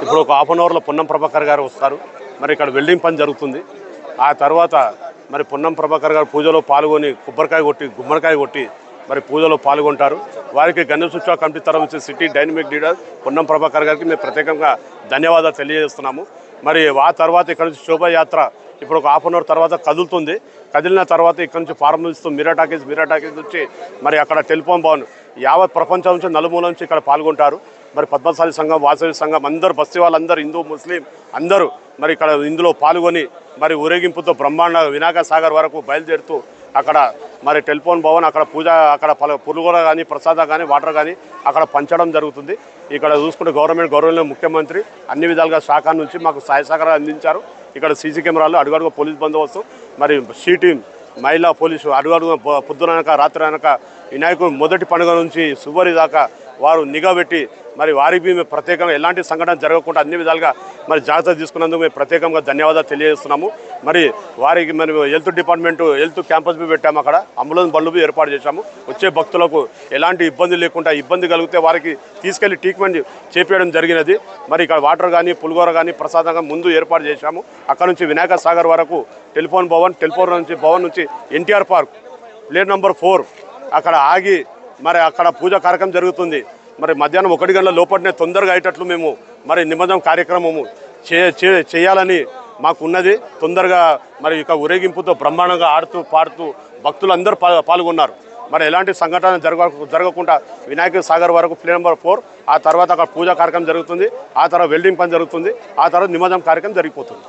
ఇప్పుడు ఒక half an అవర్లో పొన్నం ప్రభాకర్ గారు వస్తారు. మరి ఇక్కడ వెల్డింగ్ పని జరుగుతుంది. ఆ తర్వాత మరి పొన్నం ప్రభాకర్ గారు పూజలో పాల్గొని కొబ్బరికాయ కొట్టి గుమ్మడికాయ కొట్టి మరి పూజలో పాల్గొంటారు. వారికి గణేష్ కమిటీ తరఫు నుంచి city dynamic leader Ponnam Prabhakar గారికి మేము ప్రత్యేకంగా ధన్యవాదాలు తెలియజేస్తున్నాము. మరి ఆ తర్వాత ఇక్కడ నుంచి శోభాయాత్ర ఇప్పుడు ఒక హాఫ్ అన్ అవర్ తర్వాత కదులుతుంది. కదిలిన తర్వాత ఇక్కడ నుంచి ప్రారంభిస్తూ మీరా టాకీస్ మీరా టాకీస్ నుంచి మరి అక్కడ టెలిఫోన్ భవన్ యావత్ ప్రపంచం నుంచి నలుమూల నుంచి ఇక్కడ పాల్గొంటారు. మరి పద్మశాలి సంఘం వాసవి సంఘం అందరు బస్తీ వాళ్ళందరూ హిందూ ముస్లిం అందరూ మరి ఇక్కడ ఇందులో పాల్గొని మరి ఊరేగింపుతో బ్రహ్మాండ వినాయక సాగర్ వరకు బయలుదేరుతూ అక్కడ మరి టెలిఫోన్ భవన్ అక్కడ పూజ అక్కడ పలు పురుగుల కానీ ప్రసాదం కానీ వాటర్ కానీ అక్కడ పంచడం జరుగుతుంది. ఇక్కడ చూసుకుంటే గవర్నమెంట్ గౌరవంలో ముఖ్యమంత్రి అన్ని విధాలుగా శాఖ నుంచి మాకు సహాయ సహకారాలు అందించారు. ఇక్కడ సీసీ కెమెరాలు అడుగడుగు పోలీస్ బందోబస్తు మరి షీ టీం మహిళా పోలీసు అడుగడుగు పొద్దున పొద్దుననక రాత్రి అనక వినాయకుడు మొదటి పండుగ నుంచి సువరి దాకా వారు నిఘా పెట్టి మరి వారికి మేము ప్రత్యేకంగా ఎలాంటి సంఘటన జరగకుండా అన్ని విధాలుగా మరి జాగ్రత్త తీసుకున్నందుకు మేము ప్రత్యేకంగా ధన్యవాదాలు తెలియజేస్తున్నాము. మరి వారికి మరి హెల్త్ డిపార్ట్మెంట్ హెల్త్ క్యాంపస్ బి పెట్టాము అక్కడ. అంబులెన్స్ బళ్ళు ఏర్పాటు చేశాము. వచ్చే భక్తులకు ఎలాంటి ఇబ్బంది లేకుండా ఇబ్బంది కలిగితే వారికి తీసుకెళ్ళి ట్రీట్మెంట్ చేపేయడం జరిగినది. మరి ఇక్కడ వాటర్ కానీ పులిగోర కానీ ప్రసాదంగా ముందు ఏర్పాటు చేశాము. అక్కడ నుంచి వినాయక సాగర్ వరకు టెలిఫోన్ భవన్ టెలిఫోన్ నుంచి భవన్ నుంచి NTR park plate number four అక్కడ ఆగి మరి అక్కడ పూజ కార్యక్రమం జరుగుతుంది. మరి మధ్యాహ్నం ఒకటి గంటల లోపలనే తొందరగా అయ్యేటట్లు మేము మరి నిమజ్జనం కార్యక్రమము చే చే- చేయాలని మాకున్నది. తొందరగా మరి ఇక ఊరేగింపుతో బ్రహ్మాండంగా ఆడుతూ పాడుతూ భక్తులందరూ పాల్గొన్నారు. మరి ఎలాంటి సంఘటన జరగ జరగకుండా వినాయక సాగర్ వరకు ప్లే నెంబర్ ఫోర్ ఆ తర్వాత అక్కడ పూజా కార్యక్రమం జరుగుతుంది. ఆ తర్వాత వెల్డింగ్ పని జరుగుతుంది. ఆ తర్వాత నిమజ్జనం కార్యక్రమం జరిగిపోతుంది.